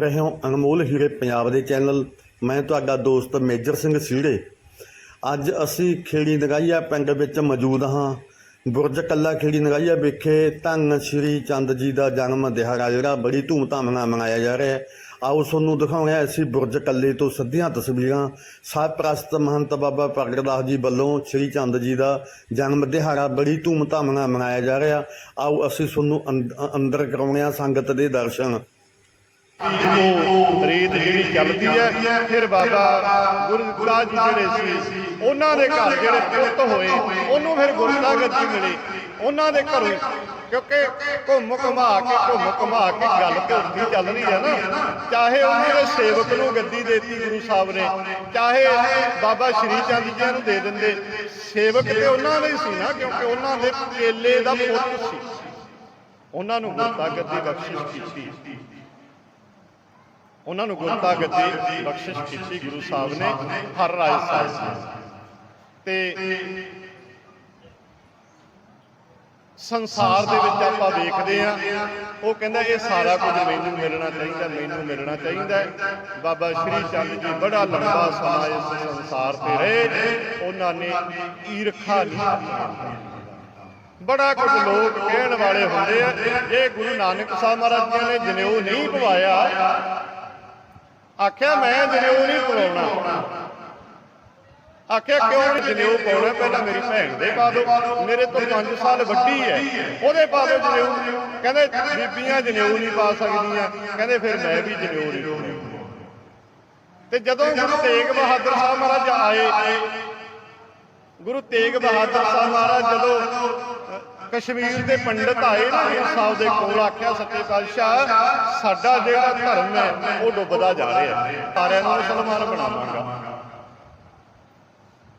ਰਹੇ ਹੋ ਅਨਮੋਲ ਹੀਰੇ ਪੰਜਾਬ ਦੇ ਚੈਨਲ। ਮੈਂ ਤੁਹਾਡਾ ਦੋਸਤ ਮੇਜਰ ਸਿੰਘ ਸੀੜੇ। ਅੱਜ ਅਸੀਂ ਖੇੜੀ ਨਗਾਈਆ ਪਿੰਡ ਵਿੱਚ ਮੌਜੂਦ ਹਾਂ। ਬੁਰਜ ਕੱਲਾ ਖੇੜੀ ਨਗਾਈਆ ਵਿਖੇ ਧੰਨ ਸ਼੍ਰੀ ਚੰਦ ਜੀ ਦਾ ਜਨਮ ਦਿਹਾੜਾ ਜਿਹੜਾ ਬੜੀ ਧੂਮਧਾਮ ਨਾਲ ਮਨਾਇਆ ਜਾ ਰਿਹਾ ਹੈ। ਆਓ ਤੁਹਾਨੂੰ ਦਿਖਾਉਂਦੇ ਹਾਂ ਅਸੀਂ ਬੁਰਜ ਕੱਲੇ ਤੋਂ ਸਿੱਧੀਆਂ ਤਸਵੀਰਾਂ। ਸਾਹਿਬ ਪ੍ਰਸਤ ਮਹੰਤ ਬਾਬਾ ਪ੍ਰਗਟ ਦਾਸ ਜੀ ਵੱਲੋਂ ਸ਼੍ਰੀ ਚੰਦ ਜੀ ਦਾ ਜਨਮ ਦਿਹਾੜਾ ਬੜੀ ਧੂਮਧਾਮ ਨਾਲ ਮਨਾਇਆ ਜਾ ਰਿਹਾ। ਆਓ ਅਸੀਂ ਤੁਹਾਨੂੰ ਅੰਦ- ਅੰਦਰ ਕਰਾਉਂਦੇ ਹਾਂ ਸੰਗਤ ਦੇ ਦਰਸ਼ਨ। ਉਹ ਰੀਤ ਜਿਹੜੀ ਚੱਲਦੀ ਹੈ, ਫਿਰ ਬਾਬਾ ਗੁਰਦਾਸ ਜੀ ਜਿਹੜੇ ਸੀ, ਉਹਨਾਂ ਦੇ ਘਰ ਜਿਹੜੇ ਪੁੱਤ ਹੋਏ, ਉਹਨੂੰ ਫਿਰ ਗੁਰਦਾ ਮਿਲੀ। ਉਹਨਾਂ ਦੇ ਘਰੋਂ ਕਿਉਂਕਿ ਘੁੰਮ ਘੁਮਾ ਕੇ, ਘੁੰਮ ਘੁਮਾ ਕੇ ਗੱਲ ਤੇ ਚੱਲ ਰਹੀ ਹੈ ਨਾ। ਚਾਹੇ ਉਹਨਾਂ ਦੇ ਸੇਵਕ ਨੂੰ ਗੱਦੀ ਦੇਤੀ ਗੁਰੂ ਸਾਹਿਬ ਨੇ, ਚਾਹੇ ਬਾਬਾ ਸ਼੍ਰੀ ਚੰਦ ਜੀ ਨੂੰ ਦੇ ਦਿੰਦੇ। ਸੇਵਕ ਤੇ ਉਹਨਾਂ ਦੇ ਸੀ ਨਾ, ਕਿਉਂਕਿ ਉਹਨਾਂ ਦੇ ਕੇਲੇ ਦਾ ਪੁੱਤ ਸੀ। ਉਹਨਾਂ ਨੂੰ ਗੁਰਤਾ ਗੱਦੀ ਬਖਸ਼ਿਸ਼ ਕੀਤੀ। ਉਹਨਾਂ ਨੂੰ ਗੁਰਤਾ ਗੱਦੀ ਬਖਸ਼ਿਸ਼ ਕੀਤੀ ਗੁਰੂ ਸਾਹਿਬ ਨੇ, ਹਰ ਰਾਏ ਸਾਹਿਬ ਤੇ ਸੰਸਾਰ ਦੇ ਵਿੱਚ ਆਪਾਂ ਵੇਖਦੇ ਆ ਉਹ ਕਹਿੰਦਾ ਇਹ ਸਾਰਾ ਕੁਝ ਮੈਨੂੰ ਮਿਲਣਾ ਚਾਹੀਦਾ, ਮੈਨੂੰ ਮਿਲਣਾ ਚਾਹੀਦਾ ਬਾਬਾ ਸ਼੍ਰੀ ਚੰਦ ਜੀ ਬੜਾ ਲੰਬਾ ਸਮਾਂ ਇਸ ਸੰਸਾਰ ਤੇ ਰਹੇ, ਉਹਨਾਂ ਨੇ ਈਰਖਾ ਨਹੀਂ ਬੜਾ ਕੁਝ ਲੋਕ ਕਹਿਣ ਵਾਲੇ ਹੁੰਦੇ ਆ, ਇਹ ਗੁਰੂ ਨਾਨਕ ਸਾਹਿਬ ਮਹਾਰਾਜ ਜੀ ਨੇ ਜਨੇਊ ਨਹੀਂ ਪਵਾਇਆ ਆਖਿਆ ਮੈਂ ਜਨੇਊ ਨਹੀਂ ਪਵਾਉਣਾ ਆਖਿਆ ਕਿਉਂ ਨਹੀਂ ਜਨੇਊ ਪਾਉਣਾ? ਪਹਿਲਾਂ ਮੇਰੀ ਭੈਣ ਦੇ ਪਾ ਦਿਓ ਮੇਰੇ ਤੋਂ 5 ਸਾਲ ਵੱਡੀ ਹੈ। ਉਹਦੇ ਪਾ ਦਿਓ ਜਨੇਊ ਕਹਿੰਦੇ ਬੀਬੀਆਂ ਜਨੇਊ ਨਹੀਂ ਪਾ ਸਕਦੀਆਂ। ਕਹਿੰਦੇ ਫਿਰ ਮੈਂ ਵੀ ਜਨੇਊ ਨਹੀਂ ਪਾਉਣਾ। ਤੇ ਜਦੋਂ ਗੁਰੂ ਤੇਗ ਬਹਾਦਰ ਸਾਹਿਬ ਮਹਾਰਾਜ ਆਏ। ਗੁਰੂ ਤੇਗ ਬਹਾਦਰ ਸਾਹਿਬ ਮਹਾਰਾਜ ਜਦੋਂ ਕਸ਼ਮੀਰ ਦੇ ਪੰਡਤ ਆਏ ਨਾ, ਗੁਰੂ ਸਾਹਿਬ ਦੇ ਕੋਲ ਆਖਿਆ, ਸੱਚੇ ਪਾਤਸ਼ਾਹ, ਸਾਡਾ ਜਿਹੜਾ ਧਰਮ ਹੈ, ਉਹ ਡੁੱਬਦਾ ਜਾ ਰਿਹਾ ਸਾਰਿਆਂ ਨੂੰ ਮੁਸਲਮਾਨ ਬਣਾਵਾਂਗਾ।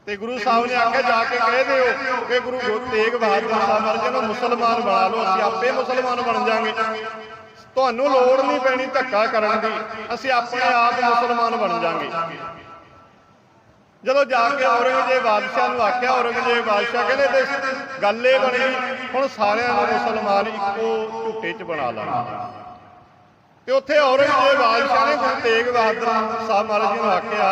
ਤੇ ਗੁਰੂ ਸਾਹਿਬ ਨੇ ਆਖਿਆ, ਜਾ ਕੇ ਕਹਿ ਦਿਓ ਕਿ ਗੁਰੂ ਗੋ- ਤੇਗ ਬਹਾਦਰ ਸਾਹਿਬ ਮਹਾਰਾਜ ਨੂੰ ਮੁਸਲਮਾਨ ਬਣਾ ਲਓ, ਅਸੀਂ ਆਪੇ ਮੁਸਲਮਾਨ ਬਣ ਜਾਾਂਗੇ ਤੁਹਾਨੂੰ ਲੋੜ ਨਹੀਂ ਪੈਣੀ ਧੱਕਾ ਕਰਨ ਦੀ, ਅਸੀਂ ਆਪਣੇ ਆਪ ਮੁਸਲਮਾਨ ਬਣ ਜਾਾਂਗੇ ਜਦੋਂ ਜਾ ਕੇ ਔਰੰਗਜ਼ੇਬ ਬਾਦਸ਼ਾਹ ਨੂੰ ਆਖਿਆ, ਔਰੰਗਜ਼ੇਬ ਬਾਦਸ਼ਾਹ ਕਹਿੰਦੇ ਤੇ ਗੱਲ ਇਹ ਬਣੀ ਹੁਣ ਸਾਰਿਆਂ ਨੂੰ ਮੁਸਲਮਾਨ ਇੱਕੋ ਝੂਟੇ 'ਚ ਬਣਾ ਲਾਂਗੇ ਤੇ ਉੱਥੇ ਔਰੰਗਜ਼ੇਬ ਬਾਦਸ਼ਾਹ ਨੇ ਗੁਰੂ ਤੇਗ ਬਹਾਦਰ ਸਾਹਿਬ ਮਹਾਰਾਜ ਜੀ ਨੂੰ ਆਖਿਆ,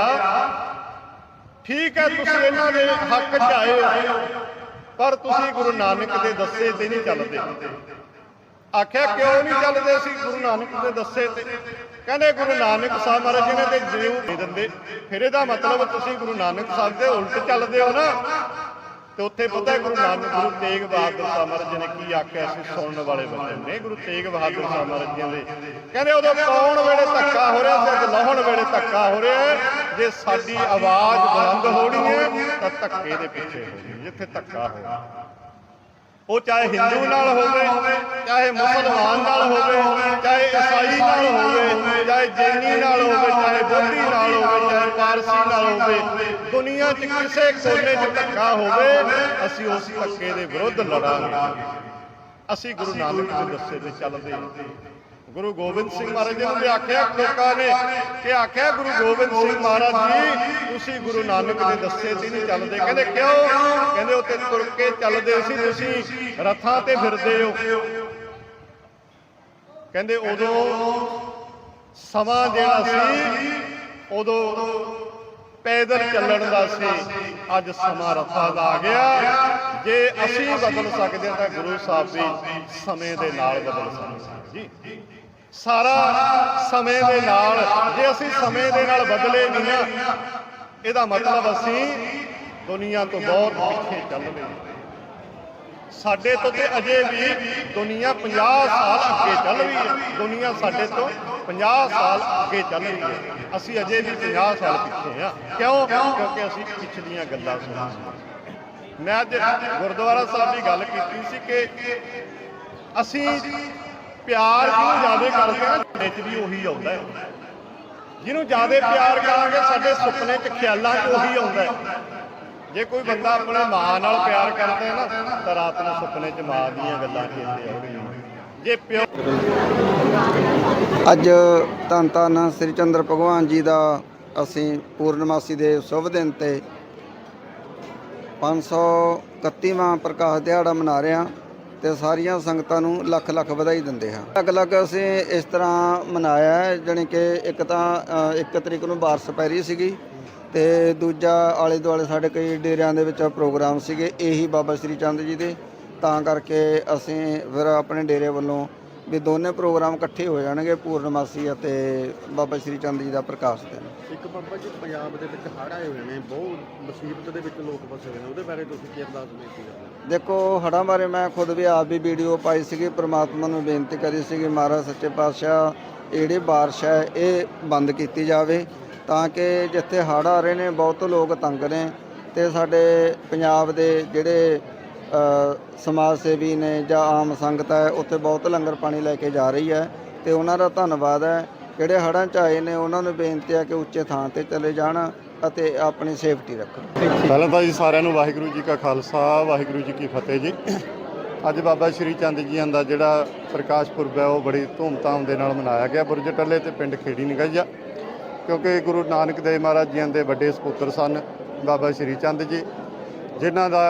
ਠੀਕ ਹੈ, ਤੁਸੀਂ ਇਹਨਾਂ ਦੇ ਹੱਕ 'ਚ ਆਏ ਹੋ, ਪਰ ਤੁਸੀਂ ਗੁਰੂ ਨਾਨਕ ਦੇ ਦੱਸੇ ਤੇ ਨਹੀਂ ਚੱਲਦੇ। ਆਖਿਆ, ਕਿਉਂ ਨਹੀਂ ਚੱਲਦੇ ਸੀ ਗੁਰੂ ਨਾਨਕ ਦੇ ਦੱਸੇ ਤੇ ਕਹਿੰਦੇ, ਗੁਰੂ ਨਾਨਕ ਸਾਹਿਬ ਮਹਾਰਾਜ ਜੀ ਨੇ ਤੇ ਜੀਵ ਦੇ ਦਿੰਦੇ। ਫਿਰ ਇਹਦਾ ਮਤਲਬ ਤੁਸੀਂ ਗੁਰੂ ਨਾਨਕ ਸਾਹਿਬ ਦੇ ਉਲਟ ਚੱਲਦੇ ਹੋ ਨਾ? ਤੇ ਉੱਥੇ ਪਤਾ ਗੁਰੂ ਨਾਨਕ, ਗੁਰੂ ਤੇਗ ਬਹਾਦਰ ਸਾਹਿਬ ਮਹਾਰਾਜ ਜੀ ਨੇ ਕੀ ਆਖਿਆ ਸੀ? ਸੁਣਨ ਵਾਲੇ ਬੰਦੇ ਨੇ। ਗੁਰੂ ਤੇਗ ਬਹਾਦਰ ਸਾਹਿਬ ਮਹਾਰਾਜ ਜੀ ਦੇ। ਕਹਿੰਦੇ, ਉਦੋਂ ਕੌਣ ਵੇਲੇ ਧੱਕਾ ਹੋ ਰਿਹਾ ਸੀ? ਅੱਜ ਲਾਹਣ ਵੇਲੇ ਧੱਕਾ ਹੋ ਰਿਹਾ ਜੇ ਸਾਡੀ ਆਵਾਜ਼ ਬੁਲੰਦ ਹੋਣੀ ਹੈ, ਤਾਂ ਧੱਕੇ ਦੇ ਪਿੱਛੇ ਹੋਣੀ ਜਿੱਥੇ ਧੱਕਾ ਹੋਵੇ ਉਹ ਚਾਹੇ ਹਿੰਦੂ ਨਾਲ ਹੋਵੇ ਚਾਹੇ ਮੁਸਲਮਾਨ ਨਾਲ ਹੋਵੇ ਚਾਹੇ ਈਸਾਈ ਨਾਲ ਹੋਵੇ ਚਾਹੇ ਜੈਨੀ ਨਾਲ ਹੋਵੇ ਚਾਹੇ ਬੋਧੀ ਨਾਲ ਹੋਵੇ ਚਾਹੇ ਪਾਰਸੀ ਨਾਲ ਹੋਵੇ ਦੁਨੀਆ 'ਚ ਕਿਸੇ ਕੋਨੇ 'ਚ ਧੱਕਾ ਹੋਵੇ ਅਸੀਂ ਉਸ ਧੱਕੇ ਦੇ ਵਿਰੁੱਧ ਲੜਾਂਗੇ। ਅਸੀਂ ਗੁਰੂ ਨਾਨਕ ਦੇ ਦੱਸੇ ਤੇ ਚੱਲਦੇ ਹਾਂ। ਗੁਰੂ ਗੋਬਿੰਦ ਸਿੰਘ ਮਹਾਰਾਜ ਜੀ ਨੂੰ ਵੀ ਆਖਿਆ, ਲੋਕਾਂ ਨੇ ਕਿ ਆਖਿਆ ਗੁਰੂ ਗੋਬਿੰਦ ਸਿੰਘ ਮਹਾਰਾਜ ਜੀ, ਤੁਸੀਂ ਗੁਰੂ ਨਾਨਕ ਦੇ ਦੱਸੇ ਤੇ ਨਹੀਂ ਚੱਲਦੇ। ਕਹਿੰਦੇ ਕਿਉਂ? ਕਹਿੰਦੇ ਉੱਤੇ ਤੁਰ ਕੇ ਚੱਲਦੇ ਸੀ, ਤੁਸੀਂ ਰਥਾਂ ਤੇ ਫਿਰਦੇ ਹੋ। ਕਹਿੰਦੇ ਉਦੋਂ ਸਮਾਂ ਜਿਹੜਾ ਸੀ, ਉਦੋਂ ਪੈਦਲ ਚੱਲਣ ਦਾ ਸੀ। ਅੱਜ ਸਮਾਂ ਰਥਾਂ ਦਾ ਆ ਗਿਆ। ਜੇ ਅਸੀਂ ਬਦਲ ਸਕਦੇ ਹਾਂ ਤਾਂ ਗੁਰੂ ਸਾਹਿਬ ਵੀ ਸਮੇਂ ਦੇ ਨਾਲ ਬਦਲ ਸਕਦੇ। ਜੀ। ਸਾਰਾ ਸਮੇਂ ਦੇ ਨਾਲ, ਜੇ ਅਸੀਂ ਸਮੇਂ ਦੇ ਨਾਲ ਬਦਲੇ ਨਹੀਂ ਨਾ ਇਹਦਾ ਮਤਲਬ ਅਸੀਂ ਦੁਨੀਆ ਤੋਂ ਬਹੁਤ ਪਿੱਛੇ ਚੱਲ ਰਹੇ ਹਾਂ। ਸਾਡੇ ਤੋਂ ਤੇ ਅਜੇ ਵੀ ਦੁਨੀਆ 50 ਸਾਲ ਅੱਗੇ ਚੱਲ ਰਹੀ ਹੈ। ਦੁਨੀਆ ਸਾਡੇ ਤੋਂ 50 ਸਾਲ ਅੱਗੇ ਚੱਲ ਰਹੀ ਹੈ। ਅਸੀਂ ਅਜੇ ਵੀ 50 ਸਾਲ ਪਿੱਛੇ ਆ ਕਿਉਂ? ਕਿਉਂਕਿ ਅਸੀਂ ਪਿਛਲੀਆਂ ਗੱਲਾਂ ਸੁਣੀਆਂ ਮੈਂ ਅੱਜ ਗੁਰਦੁਆਰਾ ਸਾਹਿਬ ਦੀ ਗੱਲ ਕੀਤੀ ਸੀ ਕਿ ਅਸੀਂ ਪਿਆਰ ਜਿਹਨੂੰ ਜ਼ਿਆਦਾ ਕਰਦੇ ਹਾਂ ਵਿੱਚ ਵੀ ਉਹੀ ਆਉਂਦਾ ਹੈ। ਜਿਹਨੂੰ ਜ਼ਿਆਦਾ ਪਿਆਰ ਕਰਾਂਗੇ ਸਾਡੇ ਸੁਪਨੇ 'ਚ ਖਿਆਲਾਂ 'ਚ ਉਹੀ ਆਉਂਦਾ ਹੈ। ਜੇ ਕੋਈ ਬੰਦਾ ਆਪਣੇ ਮਾਂ ਨਾਲ ਪਿਆਰ ਕਰਦਾ ਹੈ ਨਾ ਤਾਂ ਰਾਤ ਨੂੰ ਸੁਪਨੇ 'ਚ ਮਾਂ ਦੀਆਂ ਗੱਲਾਂ ਚੇਤੇ ਆਉਂਦੀਆਂ ਜੇ ਪਿਓ ਅੱਜ ਧੰਨ ਧੰਨ ਸ੍ਰੀ ਚੰਦਰ ਭਗਵਾਨ ਜੀ ਦਾ ਅਸੀਂ ਪੂਰਨਮਾਸੀ ਦੇ ਸ਼ੁਭ ਦਿਨ ਤੇ 531ਵਾਂ ਪ੍ਰਕਾਸ਼ ਦਿਹਾੜਾ ਮਨਾ ਰਹੇ ਹਾਂ। ਤੇ ਸਾਰੀਆਂ ਸੰਗਤਾਂ ਨੂੰ ਲੱਖ ਲੱਖ ਵਧਾਈ ਦਿੰਦੇ ਹਾਂ। ਅਲੱਗ-ਅਲੱਗ ਅਸੀਂ ਇਸ ਤਰ੍ਹਾਂ ਮਨਾਇਆ ਜਾਣੀ ਕਿ ਇੱਕ ਤਾਂ ਅ, ਇੱਕ ਤਰੀਕ ਨੂੰ ਬਾਰਸ ਪੈ ਰਹੀ ਸੀਗੀ ਤੇ ਦੂਜਾ ਆਲੇ ਦੁਆਲੇ ਸਾਡੇ ਕਈ ਡੇਰਿਆਂ ਦੇ ਵਿੱਚ ਪ੍ਰੋਗਰਾਮ ਸੀਗੇ ਇਹੀ ਬਾਬਾ ਸ੍ਰੀ ਚੰਦ ਜੀ ਦੇ। ਤਾਂ ਕਰਕੇ ਅਸੀਂ ਫਿਰ ਆਪਣੇ ਡੇਰੇ ਵੱਲੋਂ ਵੀ ਦੋਨੇ ਪ੍ਰੋਗਰਾਮ ਇਕੱਠੇ ਹੋ ਜਾਣਗੇ ਪੂਰਨਮਾਸੀ ਅਤੇ ਬਾਬਾ ਸ੍ਰੀ ਚੰਦ ਜੀ ਦਾ ਪ੍ਰਕਾਸ਼ ਦਿਨ। ਇੱਕ ਬਾਬਾ ਜੀ ਪੰਜਾਬ ਦੇ ਵਿੱਚ ਹੜ੍ਹ ਆਏ ਹੋਏ ਨੇ ਬਹੁਤ ਮੁਸੀਬਤ ਦੇ ਵਿੱਚ ਲੋਕ ਫਸੇ ਹੋਏ ਨੇ ਉਹਦੇ ਬਾਰੇ ਤੁਸੀਂ ਕੀ ਅਰਦਾਸ ਬੇਨਤੀ ਕਰਦੇ ਹੋ? ਦੇਖੋ, ਹੜ੍ਹਾਂ ਬਾਰੇ ਮੈਂ ਖੁਦ ਵੀ ਆਪ ਵੀ ਵੀਡੀਓ ਪਾਈ ਸੀਗੀ, ਪ੍ਰਮਾਤਮਾ ਨੂੰ ਬੇਨਤੀ ਕਰੀ ਸੀਗੀ, ਮਹਾਰਾਜ ਸੱਚੇ ਪਾਤਸ਼ਾਹ, ਜਿਹੜੀ ਬਾਰਿਸ਼ ਹੈ, ਇਹ ਬੰਦ ਕੀਤੀ ਜਾਵੇ, ਤਾਂ ਕਿ ਜਿੱਥੇ ਹੜ੍ਹ ਆ ਰਹੇ ਨੇ, ਬਹੁਤ ਲੋਕ ਤੰਗ ਨੇ ਤੇ ਸਾਡੇ ਪੰਜਾਬ ਦੇ ਜਿਹੜੇ ਸਮਾਜ ਸੇਵੀ ਨੇ ਜਾਂ ਆਮ ਸੰਗਤ ਹੈ, ਉੱਥੇ ਬਹੁਤ ਲੰਗਰ ਪਾਣੀ ਲੈ ਕੇ ਜਾ ਰਹੀ ਹੈ ਤੇ ਉਹਨਾਂ ਦਾ ਧੰਨਵਾਦ ਹੈ। ਜਿਹੜੇ ਹੜ੍ਹਾਂ 'ਚ ਆਏ ਨੇ, ਉਹਨਾਂ ਨੂੰ ਬੇਨਤੀ ਹੈ ਕਿ ਉੱਚੇ ਥਾਂ ਤੇ ਚਲੇ ਜਾਣ। ਅਤੇ ਆਪਣੀ ਸੇਫਟੀ ਰੱਖੋ। ਪਹਿਲਾਂ ਤਾਂ ਜੀ ਸਾਰਿਆਂ ਨੂੰ ਵਾਹਿਗੁਰੂ ਜੀ ਕਾ ਖਾਲਸਾ, ਵਾਹਿਗੁਰੂ ਜੀ ਕੀ ਫਤਿਹ ਜੀ। ਅੱਜ ਬਾਬਾ ਸ਼੍ਰੀ ਚੰਦ ਜੀਆਂ ਦਾ ਜਿਹੜਾ ਪ੍ਰਕਾਸ਼ ਪੁਰਬ ਹੈ, ਉਹ ਬੜੀ ਧੂਮਧਾਮ ਦੇ ਨਾਲ ਮਨਾਇਆ ਗਿਆ। ਬੁਰਜ ਟੱਲੇ ਤੇ ਪਿੰਡ ਖੇੜੀ ਨਿਗਈਆ ਕਿਉਂਕਿ ਗੁਰੂ ਨਾਨਕ ਦੇਵ ਮਹਾਰਾਜ ਜੀਆਂ ਦੇ ਵੱਡੇ ਸਪੁੱਤਰ ਸਨ ਬਾਬਾ ਸ਼੍ਰੀ ਚੰਦ ਜੀ, ਜਿਨ੍ਹਾਂ ਦਾ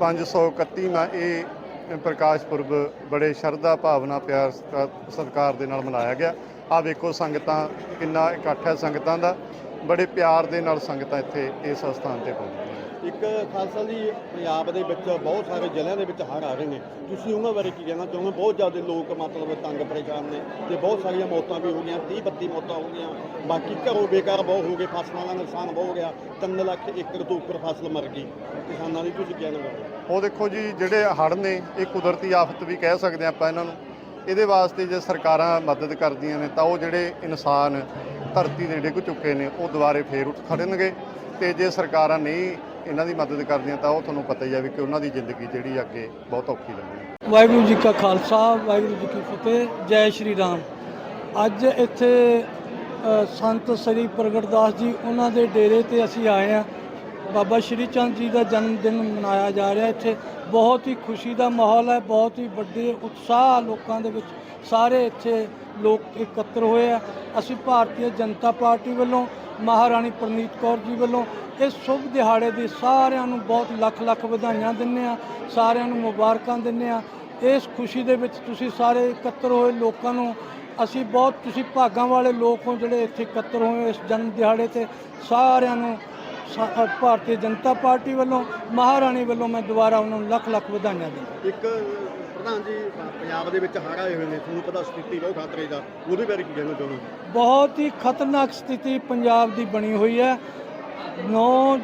531ਵਾਂ ਇਹ ਪ੍ਰਕਾਸ਼ ਪੁਰਬ ਬੜੇ ਸ਼ਰਧਾ, ਭਾਵਨਾ, ਪਿਆਰ ਸਤਿਕਾਰ ਦੇ ਨਾਲ ਮਨਾਇਆ ਗਿਆ। ਆ ਵੇਖੋ ਸੰਗਤਾਂ, ਕਿੰਨਾ ਇਕੱਠ ਹੈ ਸੰਗਤਾਂ ਦਾ। ਬੜੇ ਪਿਆਰ ਦੇ ਨਾਲ ਸੰਗਤਾਂ ਇੱਥੇ ਇਸ ਸਥਾਨ ਤੇ ਪਹੁੰਚੀਆਂ ਇੱਕ ਖਾਲਸਾ ਜੀ ਪੰਜਾਬ ਦੇ ਵਿੱਚ ਬਹੁਤ ਸਾਰੇ ਜ਼ਿਲ੍ਹਿਆਂ ਦੇ ਵਿੱਚ ਹੜ੍ਹ ਆ ਰਹੇ ਨੇ। ਤੁਸੀਂ ਉਹਨਾਂ ਬਾਰੇ ਕੀ ਕਹਿਣਾ ਚਾਹੋਗੇ? ਬਹੁਤ ਜ਼ਿਆਦਾ ਲੋਕ ਮਤਲਬ ਤੰਗ ਪਰੇਸ਼ਾਨ ਨੇ ਤੇ ਬਹੁਤ ਸਾਰੀਆਂ ਮੌਤਾਂ ਵੀ ਹੋ ਗਈਆਂ 30 32 ਮੌਤਾਂ ਹੋ ਗਈਆਂ। ਬਾਕੀ ਘਰੋਂ ਬੇਕਾਰ ਬਹੁਤ ਹੋ ਗਏ ਫਸਲਾਂ ਦਾ ਨੁਕਸਾਨ ਬਹੁਤ ਹੋ ਗਿਆ। 3 ਲੱਖ ਏਕੜ ਤੋਂ ਉੱਪਰ ਫਸਲ ਮਰ ਗਈ। ਕਿਸਾਨਾਂ ਦੀ ਤੁਸੀਂ ਕੀ ਕਹਿਣਾ ਉਹ ਦੇਖੋ ਜੀ ਜਿਹੜੇ ਹੜ੍ਹ ਨੇ ਇਹ ਕੁਦਰਤੀ ਆਫਤ ਵੀ ਕਹਿ ਸਕਦੇ ਆਪਾਂ ਇਹਨਾਂ ਨੂੰ। ਇਹਦੇ ਵਾਸਤੇ ਜੇ ਸਰਕਾਰਾਂ ਮਦਦ ਕਰਦੀਆਂ ਨੇ ਤਾਂ ਉਹ ਜਿਹੜੇ ਇਨਸਾਨ ਧਰਤੀ ਦੇ ਡਿੱਗ ਚੁੱਕੇ ਨੇ, ਉਹ ਦੁਬਾਰੇ ਫੇਰ ਉੱਠ ਖੜਨਗੇ ਤੇ ਜੇ ਸਰਕਾਰਾਂ ਨਹੀਂ ਇਹਨਾਂ ਦੀ ਮਦਦ ਕਰਦੀਆਂ ਤਾਂ ਉਹ ਤੁਹਾਨੂੰ ਪਤਾ ਹੀ ਆ ਵੀ ਕਿ ਉਹਨਾਂ ਦੀ ਜ਼ਿੰਦਗੀ ਜਿਹੜੀ ਅੱਗੇ ਬਹੁਤ ਔਖੀ ਲੱਗਣੀ ਵਾਹਿਗੁਰੂ ਜੀ ਕਾ ਖਾਲਸਾ, ਵਾਹਿਗੁਰੂ ਜੀ ਕੀ ਫਤਿਹ, ਜੈ ਸ਼੍ਰੀ ਰਾਮ। ਅੱਜ ਇੱਥੇ ਸੰਤ ਸ੍ਰੀ ਪ੍ਰਗਟਦਾਸ ਜੀ, ਉਹਨਾਂ ਦੇ ਡੇਰੇ ਤੇ ਅਸੀਂ ਆਏ ਆ ਬਾਬਾ ਸ਼੍ਰੀ ਚੰਦ ਜੀ ਦਾ ਜਨਮ ਦਿਨ ਮਨਾਇਆ ਜਾ ਰਿਹਾ। ਇੱਥੇ ਬਹੁਤ ਹੀ ਖੁਸ਼ੀ ਦਾ ਮਾਹੌਲ ਹੈ, ਬਹੁਤ ਹੀ ਵੱਡੇ ਉਤਸ਼ਾਹ ਲੋਕਾਂ ਦੇ ਵਿੱਚ ਸਾਰੇ ਇੱਥੇ ਲੋਕ ਇਕੱਤਰ ਹੋਏ ਆ। ਅਸੀਂ ਭਾਰਤੀ ਜਨਤਾ ਪਾਰਟੀ ਵੱਲੋਂ, ਮਹਾਰਾਣੀ ਪ੍ਰਨੀਤ ਕੌਰ ਜੀ ਵੱਲੋਂ ਇਸ ਸ਼ੁਭ ਦਿਹਾੜੇ ਦੀ ਸਾਰਿਆਂ ਨੂੰ ਬਹੁਤ ਲੱਖ ਲੱਖ ਵਧਾਈਆਂ ਦਿੰਦੇ ਆ ਸਾਰਿਆਂ ਨੂੰ ਮੁਬਾਰਕਾਂ ਦਿੰਦੇ ਆ ਇਸ ਖੁਸ਼ੀ ਦੇ ਵਿੱਚ ਤੁਸੀਂ ਸਾਰੇ ਇਕੱਤਰ ਹੋਏ ਲੋਕਾਂ ਨੂੰ, ਅਸੀਂ ਬਹੁਤ ਤੁਸੀਂ ਭਾਗਾਂ ਵਾਲੇ ਲੋਕ ਹੋ ਜਿਹੜੇ ਇੱਥੇ ਇਕੱਤਰ ਹੋਏ ਹੋ ਇਸ ਜਨਮ ਦਿਹਾੜੇ ਤੇ, ਸਾਰਿਆਂ ਨੂੰ ਭਾਰਤੀ ਜਨਤਾ ਪਾਰਟੀ ਵੱਲੋਂ ਮਹਾਰਾਣੀ ਵੱਲੋਂ ਮੈਂ ਦੁਬਾਰਾ ਉਹਨਾਂ ਨੂੰ ਲੱਖ ਲੱਖ ਵਧਾਈਆਂ ਦਿੰਦਾ ਇੱਕ ਪ੍ਰਧਾਨ ਜੀ ਪੰਜਾਬ ਦੇ ਵਿੱਚ ਹੜ੍ਹ ਆਏ ਹੋਏ ਨੇ ਤੁਹਾਨੂੰ ਪਤਾ ਸਥਿਤੀ ਬਹੁਤ ਖਤਰੇ ਦਾ ਉਹਦੇ ਬਾਰੇ ਕੀ ਕਹਿਣਾ ਚਾਹੋਗੇ? ਬਹੁਤ ਹੀ ਖਤਰਨਾਕ ਸਥਿਤੀ ਪੰਜਾਬ ਦੀ ਬਣੀ ਹੋਈ ਹੈ। 9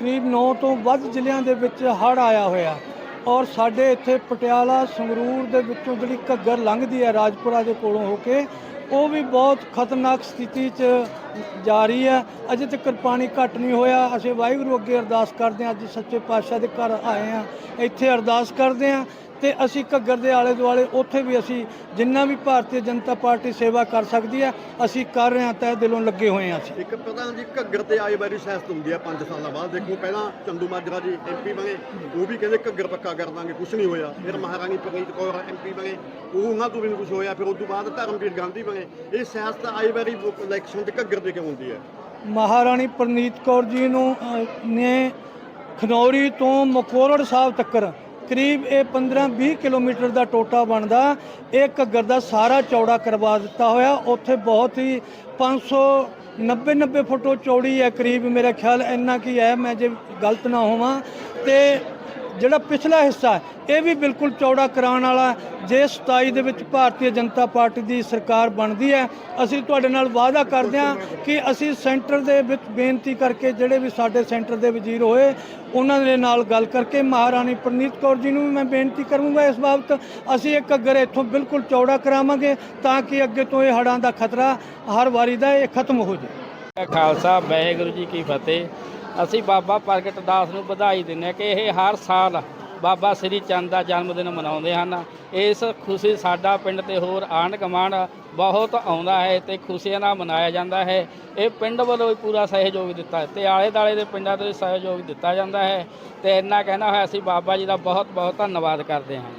ਕਰੀਬ 9 ਤੋਂ ਵੱਧ ਜ਼ਿਲ੍ਹਿਆਂ ਦੇ ਵਿੱਚ ਹੜ੍ਹ ਆਇਆ ਹੋਇਆ। ਔਰ ਸਾਡੇ ਇੱਥੇ ਪਟਿਆਲਾ ਸੰਗਰੂਰ ਦੇ ਵਿੱਚੋਂ ਜਿਹੜੀ ਘੱਗਰ ਲੰਘਦੀ ਹੈ ਰਾਜਪੁਰਾ ਦੇ ਕੋਲੋਂ ਹੋ ਕੇ ਉਹ ਵੀ ਬਹੁਤ ਖਤਰਨਾਕ ਸਥਿਤੀ 'ਚ ਜਾ ਰਹੀ ਹੈ। ਅਜੇ ਤੱਕ ਪਾਣੀ ਘੱਟ ਨਹੀਂ ਹੋਇਆ। ਅਸੀਂ ਵਾਹਿਗੁਰੂ ਅੱਗੇ ਅਰਦਾਸ ਕਰਦੇ ਹਾਂ। ਅੱਜ ਸੱਚੇ ਪਾਤਸ਼ਾਹ ਦੇ ਘਰ ਆਏ ਹਾਂ। ਇੱਥੇ ਅਰਦਾਸ ਕਰਦੇ ਹਾਂ। ਤੇ ਅਸੀਂ ਘੱਗਰ ਦੇ ਆਲੇ ਦੁਆਲੇ ਉੱਥੇ ਵੀ ਅਸੀਂ ਜਿੰਨਾ ਵੀ ਭਾਰਤੀ ਜਨਤਾ ਪਾਰਟੀ ਸੇਵਾ ਕਰ ਸਕਦੀ ਹੈ ਅਸੀਂ ਕਰ ਰਹੇ ਹਾਂ ਤਹਿ ਦਿਲੋਂ ਲੱਗੇ ਹੋਏ ਹਾਂ ਅਸੀਂ। ਇੱਕ ਪ੍ਰਧਾਨ ਜੀ ਘੱਗਰ ਤੇ ਆਏ ਵਾਰੀ ਸਿਆਸਤ ਹੁੰਦੀ ਆ 5 ਸਾਲਾਂ ਬਾਅਦ। ਦੇਖੋ ਪਹਿਲਾਂ ਚੰਦੂ ਮਾਜਰਾ ਜੀ ਐਮਪੀ ਬਣੇ ਉਹ ਵੀ ਕਹਿੰਦੇ ਘੱਗਰ ਪੱਕਾ ਕਰ ਦਾਂਗੇ ਕੁਝ ਨਹੀਂ ਹੋਇਆ। ਫਿਰ ਮਹਾਰਾਣੀ ਪ੍ਰਨੀਤ ਕੌਰ ਐਮਪੀ ਬਣੇ ਉਹ ਉਹਨਾਂ ਤੋਂ ਵੀ ਨਹੀਂ ਕੁਝ ਹੋਇਆ। ਫਿਰ ਉਸ ਤੋਂ ਬਾਅਦ ਧਰਮਵੀਰ ਗਾਂਧੀ ਬਣੇ। ਇਹ ਸਿਆਸਤ ਆਏ ਵਾਰੀ ਇਲੈਕਸ਼ਨ ਤੇ ਘੱਗਰ ਦੇ ਕਿਉਂ ਹੁੰਦੀ ਹੈ? ਮਹਾਰਾਣੀ ਪ੍ਰਨੀਤ ਕੌਰ ਜੀ ਨੂੰ ਨੇ ਖਨੌਰੀ ਤੋਂ ਮਕੋਰੜ ਸਾਹਿਬ ਤੱਕਰ ਕਰੀਬ ਇਹ 15-20 ਕਿਲੋਮੀਟਰ ਦਾ ਟੋਟਾ ਬਣਦਾ। ਇਹ ਘੱਗਰ ਦਾ ਸਾਰਾ ਚੌੜਾ ਕਰਵਾ ਦਿੱਤਾ ਹੋਇਆ। ਉੱਥੇ ਬਹੁਤ ਹੀ 500 90 90 ਫੁੱਟ ਉਹ ਚੌੜੀ ਹੈ। ਕਰੀਬ ਮੇਰਾ ਖਿਆਲ ਇੰਨਾ ਕੀ ਹੈ। ਮੈਂ ਜੇ ਗਲਤ ਨਾ ਹੋਵਾਂ ਤੇ ਜਿਹੜਾ ਪਿਛਲਾ ਹਿੱਸਾ ਇਹ ਵੀ ਬਿਲਕੁਲ ਚੌੜਾ ਕਰਾਉਣ ਵਾਲਾ ਜੇ 27 ਦੇ ਵਿੱਚ ਭਾਰਤੀ ਜਨਤਾ ਪਾਰਟੀ ਦੀ ਸਰਕਾਰ ਬਣਦੀ ਹੈ, ਅਸੀਂ ਤੁਹਾਡੇ ਨਾਲ ਵਾਅਦਾ ਕਰਦੇ ਹਾਂ ਕਿ ਅਸੀਂ ਸੈਂਟਰ ਦੇ ਵਿੱਚ ਬੇਨਤੀ ਕਰਕੇ ਜਿਹੜੇ ਵੀ ਸਾਡੇ ਸੈਂਟਰ ਦੇ ਵਜ਼ੀਰ ਹੋਏ, ਉਹਨਾਂ ਦੇ ਨਾਲ ਗੱਲ ਕਰਕੇ ਮਹਾਰਾਣੀ ਪ੍ਰਨੀਤ ਕੌਰ ਜੀ ਨੂੰ ਵੀ ਮੈਂ ਬੇਨਤੀ ਕਰੂੰਗਾ ਇਸ ਬਾਬਤ। ਅਸੀਂ ਇੱਕ ਘੱਗਰ ਇੱਥੋਂ ਬਿਲਕੁਲ ਚੌੜਾ ਕਰਾਵਾਂਗੇ ਤਾਂ ਕਿ ਅੱਗੇ ਤੋਂ ਇਹ ਹੜ੍ਹਾਂ ਦਾ ਖਤਰਾ ਹਰ ਵਾਰੀ ਦਾ ਇਹ ਖਤਮ ਹੋ ਜਾਵੇ ਖਾਲਸਾ, ਵਾਹਿਗੁਰੂ ਜੀ ਕੀ ਫਤਿਹ। ਅਸੀਂ ਬਾਬਾ ਪ੍ਰਗਟ ਦਾਸ ਨੂੰ ਵਧਾਈ ਦਿੰਦੇ ਹਾਂ ਕਿ ਇਹ ਹਰ ਸਾਲ ਬਾਬਾ ਸ੍ਰੀ ਚੰਦ ਦਾ ਜਨਮ ਦਿਨ ਮਨਾਉਂਦੇ ਹਨ। ਇਸ ਖੁਸ਼ੀ ਸਾਡਾ ਪਿੰਡ ਤੇ ਹੋਰ ਆਂਢ ਗੁਆਂਢ ਬਹੁਤ ਆਉਂਦਾ ਹੈ ਤੇ ਖੁਸ਼ੀਆਂ ਨਾਲ ਮਨਾਇਆ ਜਾਂਦਾ ਹੈ। ਇਹ ਪਿੰਡ ਵੱਲੋਂ ਵੀ ਪੂਰਾ ਸਹਿਯੋਗ ਦਿੱਤਾ ਹੈ ਤੇ ਆਲੇ ਦਾਲੇ ਦੇ ਪਿੰਡਾਂ ਤੋਂ ਵੀ ਸਹਿਯੋਗ ਦਿੱਤਾ ਜਾਂਦਾ ਹੈ ਤੇ ਇੰਨਾ ਕਹਿਣਾ ਹੋਇਆ ਅਸੀਂ ਬਾਬਾ ਜੀ ਦਾ ਬਹੁਤ ਬਹੁਤ ਧੰਨਵਾਦ ਕਰਦੇ ਹਾਂ।